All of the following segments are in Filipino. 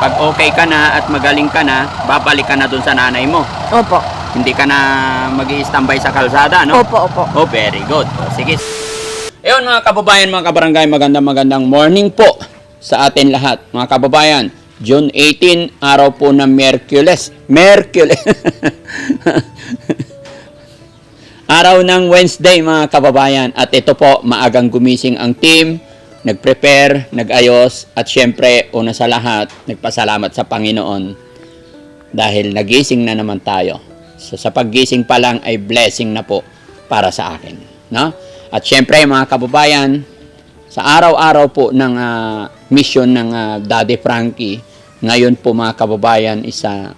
pag okay ka na at magaling ka na, babalik ka na dun sa nanay mo. Opo. Hindi ka na mag standby sa kalsada, no? Opo, opo. Oh, very good. O, sige. Ayun mga kababayan, mga kabarangay, magandang magandang morning po sa atin lahat. Mga kababayan, June 18, araw po ng Merkules. Merkules. araw ng Wednesday, mga kababayan. At ito po, maagang gumising ang team, nag-prepare, nag-ayos, at syempre, una sa lahat, nagpasalamat sa Panginoon dahil nagising na naman tayo. So, sa paggising pa lang ay blessing na po para sa akin. No? At syempre mga kababayan, sa araw-araw po ng ah, mission ng ah, Daddy Frankie, ngayon po mga kababayan isa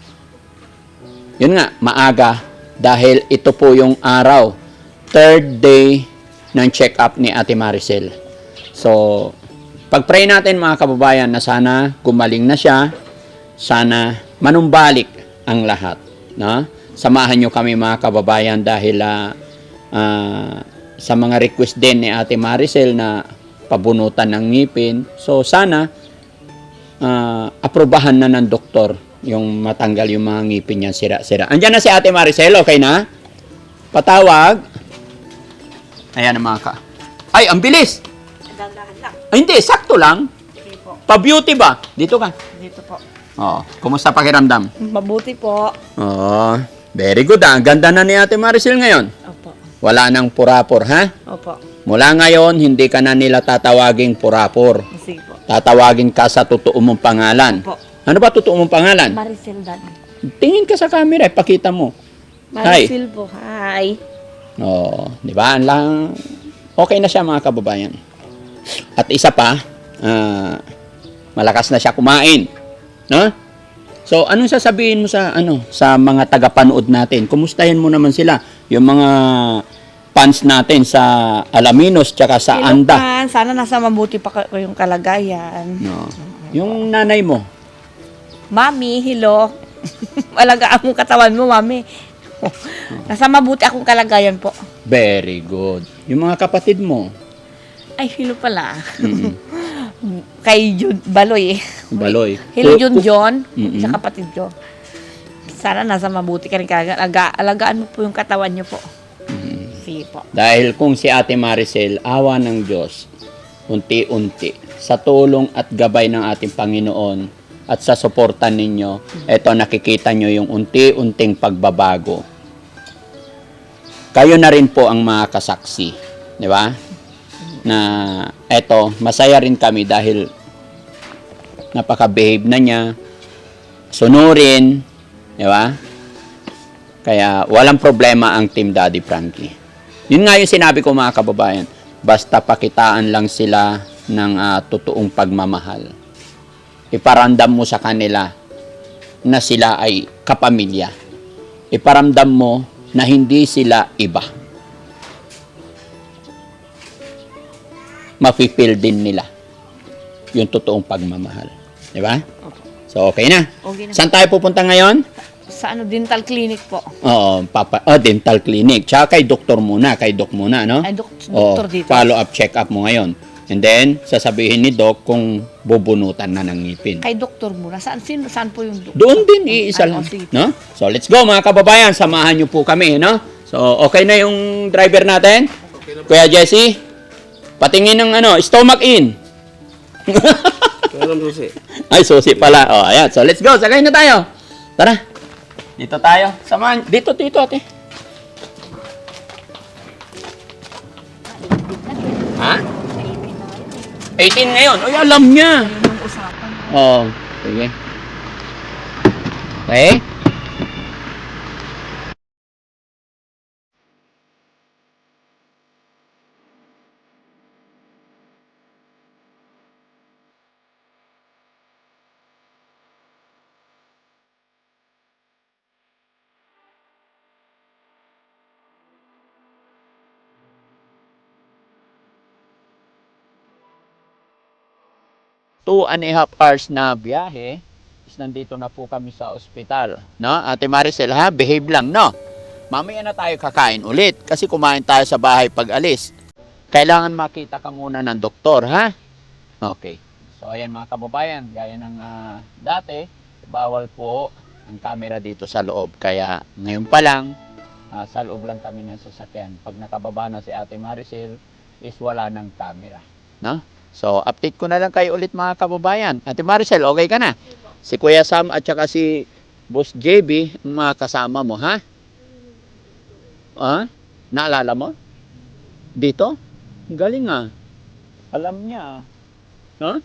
yun nga, maaga dahil ito po yung araw, third day ng check-up ni Ate Maricel. So, pag-pray natin mga kababayan na sana gumaling na siya, sana manumbalik ang lahat. No? Samahan nyo kami mga kababayan dahil ah, ah, sa mga request din ni Ate Maricel na pabunutan ng ngipin. So sana ah, aprobahan na ng doktor yung matanggal yung mga ngipin niya sira-sira. Andiyan na si Ate Maricel, okay na? Patawag. Ayan ang mga ka. Ay, ang bilis! Dahan lang. Ay, hindi, sakto lang. Sige po. Pa-beauty ba? Dito ka. Dito po. Oo. Kumusta pakiramdam? Mabuti po. Oo. Very good ah. Ang Ganda na ni Ate Maricel ngayon. Opo. Wala nang purapor, ha? Opo. Mula ngayon, hindi ka na nila tatawaging purapor. Sige po. Tatawagin ka sa totoo mong pangalan. Opo. Ano ba totoo mong pangalan? Maricel Dan. Tingin ka sa camera, ipakita mo. Maricel po. Hi. Oo, di ba? Ang lang, okay na siya mga kababayan. At isa pa, ah, malakas na siya kumain. No? So, anong sasabihin mo sa ano sa mga tagapanood natin? Kumustahin mo naman sila, yung mga fans natin sa Alaminos tsaka sa Hello, Anda. Sana nasa mabuti pa yung kalagayan. No. Yung nanay mo, Mami, hello. Alagaan mo katawan mo, mami. nasa mabuti akong kalagayan po. very good. Yung mga kapatid mo, Ay, hello pala. mm, Kay Jun Baloy eh. baloy. Hello, Jun John. Mm-mm. Sa kapatid ko. Sana nasa mabuti ka rin kalagayan. Alaga, alagaan mo po yung katawan niyo po. Sige po. Dahil kung si Ate Maricel, awa ng Diyos, unti-unti, sa tulong at gabay ng ating Panginoon, at sa suporta ninyo, eto nakikita nyo yung unti-unting pagbabago. Kayo na rin po ang mga kasaksi. Di ba? Na eto, masaya rin kami dahil napaka-behave na niya, sunurin, di ba? Kaya walang problema ang Team Daddy Frankie. Yun nga yung sinabi ko mga kababayan. Basta pakitaan lang sila ng ah, totoong pagmamahal. Iparamdam mo sa kanila na sila ay kapamilya. Iparamdam mo na hindi sila iba. Mapipil din nila yung totoong pagmamahal. Di ba? So, okay na. Okay na. Saan tayo pupunta ngayon? Sa ano, dental clinic po. Oo, papa, oh, dental clinic. Tsaka kay doktor muna, kay doc muna, no? Ay, dok- doktor dito. Follow up check up mo ngayon. And then, sasabihin ni doc kung bubunutan na ng ngipin. Kay doktor muna. Saan, sino, saan po yung doktor? Doon din, iisa Ano, lang. No? So, let's go mga kababayan. Samahan niyo po kami, no? So, okay na yung driver natin? Kuya Jesse? Patingin ng ano, stomach in. Alam susi. Ay, susi pala. Oh, ayan. So, let's go. Sakay na tayo. Tara. Dito tayo. Samahan. Dito, dito, ate. Ha? 18 ngayon. Ay, alam niya. Oo. Sige. Okay? Two and a half hours na biyahe, is nandito na po kami sa ospital. No? Ate Maricel, ha? Behave lang, no? Mamaya na tayo kakain ulit kasi kumain tayo sa bahay pag alis. Kailangan makita ka muna ng doktor, ha? Okay. So ayan mga kababayan, gaya ng ah, dati, bawal po ang camera dito sa loob. Kaya ngayon pa lang, ah, sa loob lang kami ng sasakyan. Pag nakababa na si Ate Maricel, is wala ng camera. No? So update ko na lang kayo ulit mga kababayan. Ate Maricel, okay ka na? Si Kuya Sam at saka si Boss JB, mga kasama mo, ha? Ah? Naalala mo? Dito? Galing ah. Alam niya. ah.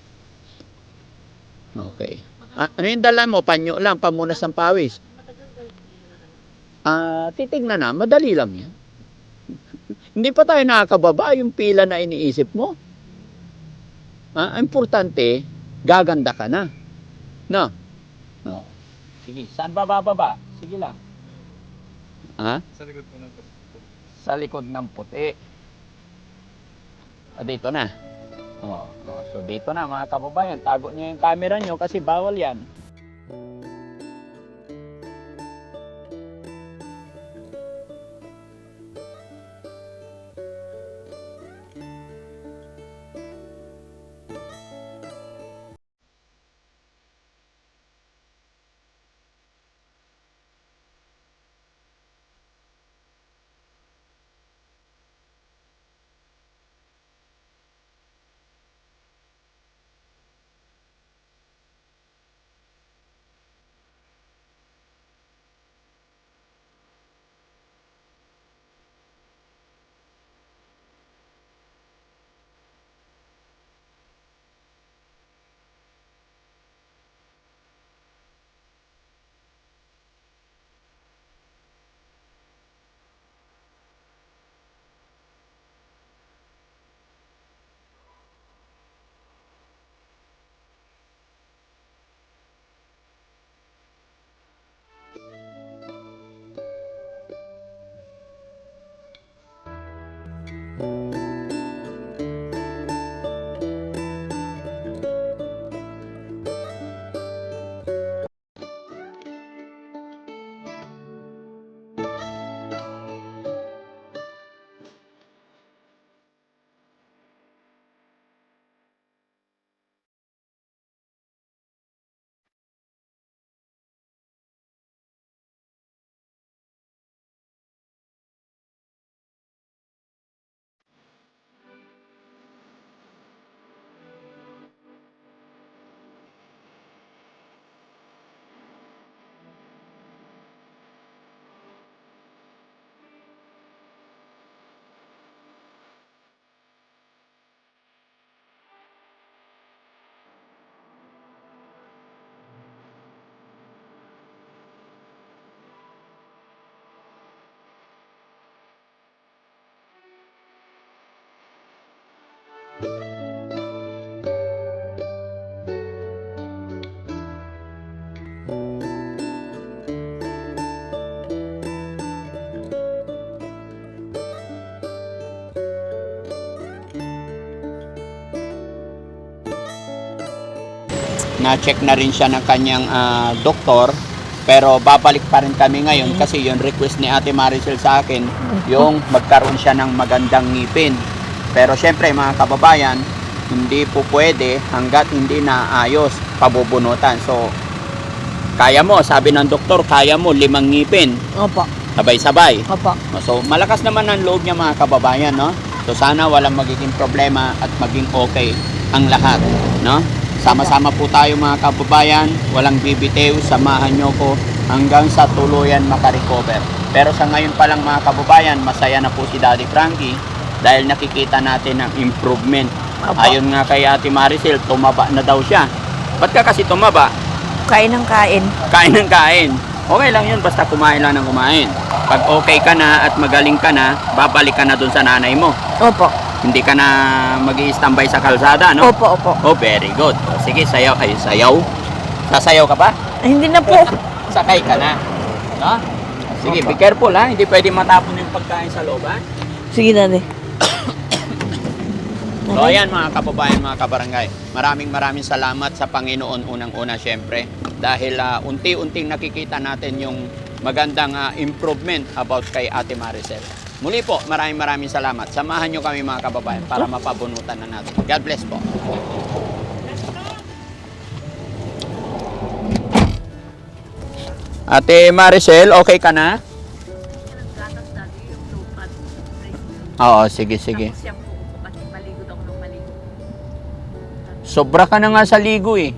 Okay. Ah, ano yung dala mo? Panyo lang, pamunas ng pawis. Ah, titignan na, madali lang yan. Hindi pa tayo nakakababa yung pila na iniisip mo. Ah, ang importante, gaganda ka na. No? No. Sige, saan ba bababa? Sige lang. Ha? Sa likod po ng Sa likod ng puti. Ah, dito na. Oh, oh, so dito na mga kababayan, tago niyo yung camera niyo kasi bawal yan. Na-check na rin siya ng kanyang ah, doktor pero babalik pa rin kami ngayon kasi yung request ni Ate Maricel sa akin yung magkaroon siya ng magandang ngipin pero syempre mga kababayan hindi po pwede hanggat hindi naayos pabubunutan so kaya mo sabi ng doktor kaya mo limang ngipin Opo. sabay-sabay Opo. So, malakas naman ang loob niya mga kababayan, no? So, sana walang magiging problema at maging okay ang lahat, no? Sama-sama po tayo mga kababayan, walang bibitew, samahan nyo ko hanggang sa tuluyan makarecover. Pero sa ngayon pa lang mga kababayan, masaya na po si Daddy Frankie dahil nakikita natin ang improvement. Opo. Ayon nga kay Ate Maricel, tumaba na daw siya. Ba't ka kasi tumaba? Kain ng kain. kain ng kain. Okay lang yun, basta kumain lang ng kumain. Pag okay ka na at magaling ka na, babalik ka na dun sa nanay mo. Opo. Hindi ka na mag standby sa kalsada, no? Opo, opo. Oh, very good. O, sige, sayaw. Ay, sayaw. Sasayaw ka pa? Ay, hindi na po. Sakay ka na. No? Sige, be careful ha. Hindi pwede matapon yung pagkain sa loob, ha? Sige, daddy. So ayan mga kababayan, mga kabarangay, maraming maraming salamat sa Panginoon unang-una syempre dahil uh, unti-unting nakikita natin yung magandang uh, improvement about kay Ate Maricel. Muli po, maraming maraming salamat. Samahan nyo kami mga kababayan para mapabunutan na natin. God bless po. Ate Maricel, okay ka na? Oo, sige, sige. Tapos Sobra ka na nga sa ligo eh.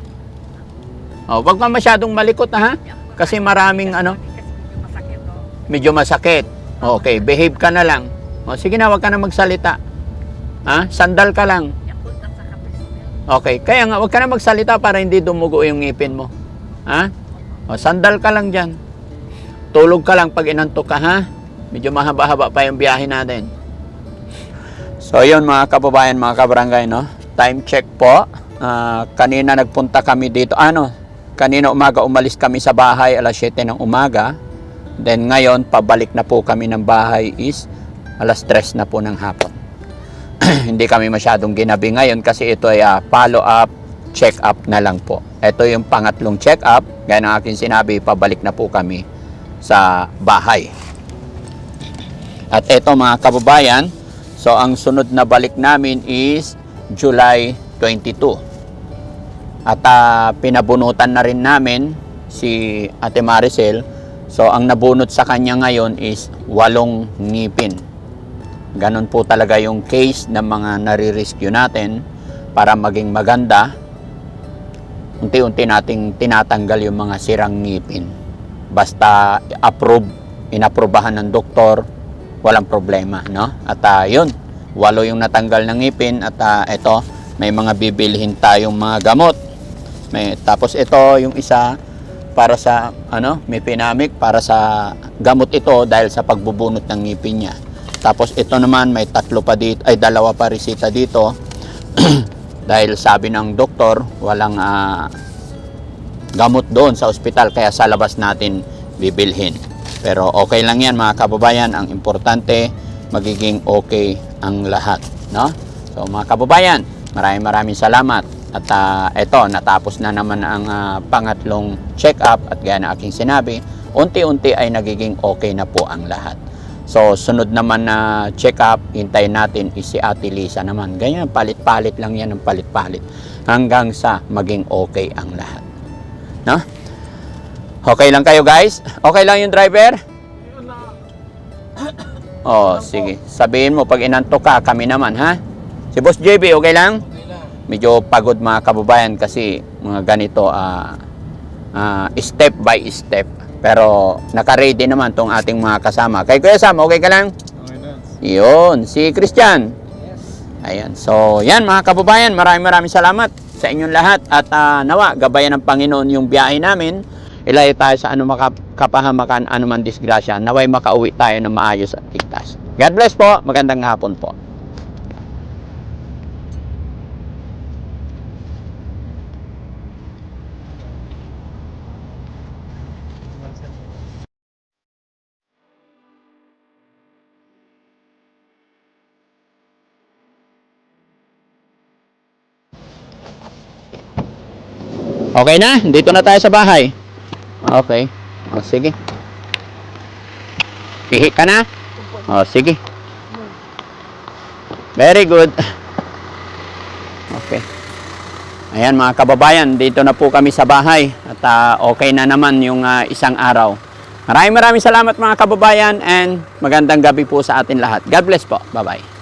Oh, wag ka masyadong malikot ha. Kasi maraming ano, medyo masakit oh. Okay, behave ka na lang. O, sige na, wag ka na magsalita. Ha? Sandal ka lang. Okay, kaya nga, wag ka na magsalita para hindi dumugo yung ngipin mo. Ha? O, sandal ka lang dyan. Tulog ka lang pag inantok ka, ha? Medyo mahaba-haba pa yung biyahe natin. So, yun mga kababayan, mga kabarangay, no? Time check po. Ah, kanina nagpunta kami dito. Ano? Kanina umaga umalis kami sa bahay alas 7 ng umaga. Then ngayon, pabalik na po kami ng bahay is alas 3 na po ng hapon. hindi kami masyadong ginabi ngayon kasi ito ay ah, follow-up, check-up na lang po. Ito yung pangatlong check-up. Gaya ng aking sinabi, pabalik na po kami sa bahay. At ito mga kababayan, so ang sunod na balik namin is July 22. At ah, pinabunutan na rin namin si Ate Maricel. So ang nabunot sa kanya ngayon is walong ngipin. Ganon po talaga yung case ng mga nare-rescue natin para maging maganda. Unti-unti nating tinatanggal yung mga sirang ngipin. Basta approve, inaprobahan ng doktor, walang problema, no? At ah, yun, walo yung natanggal ng ngipin at ah, ito, may mga bibilhin tayong mga gamot. May, tapos ito, yung isa, para sa, ano, may pinamik, para sa gamot ito dahil sa pagbubunot ng ngipin niya. Tapos ito naman, may tatlo pa dito, ay dalawa pa resita dito. dahil sabi ng doktor, walang ah, gamot doon sa ospital, kaya sa labas natin bibilhin. Pero okay lang yan mga kababayan, ang importante, magiging okay ang lahat. No? So mga kababayan, maraming maraming salamat. At eto, natapos na naman ang ah, pangatlong check-up at gaya na aking sinabi, unti-unti ay nagiging okay na po ang lahat. So, sunod naman na check-up, hintayin natin is si Ate Lisa naman. Ganyan, palit-palit lang yan ng palit-palit hanggang sa maging okay ang lahat. No? Okay lang kayo guys? Okay lang yung driver? Oh, sige. Sabihin mo pag inantok ka, kami naman, ha? Si Boss JB, okay lang? Medyo pagod mga kababayan kasi mga ganito ah ah, step by step. Pero naka-ready naman tong ating mga kasama. Kay Kuya Sam, okay ka lang? Okay na. Yun, si Christian. Ayan. So, yan mga kababayan, maraming maraming salamat sa inyong lahat at ah, nawa gabayan ng Panginoon yung biyahe namin. Ilayo tayo sa anumang kap- kapahamakan, anuman disgrasya. Naway makauwi tayo ng maayos at ligtas. God bless po. Magandang hapon po. Okay na? Dito na tayo sa bahay. Okay. O, sige. Pihi ka na? O, sige. Very good. Okay. Ayan mga kababayan, dito na po kami sa bahay at ah, okay na naman yung ah, isang araw. Maraming maraming salamat mga kababayan and magandang gabi po sa atin lahat. God bless po. Bye-bye.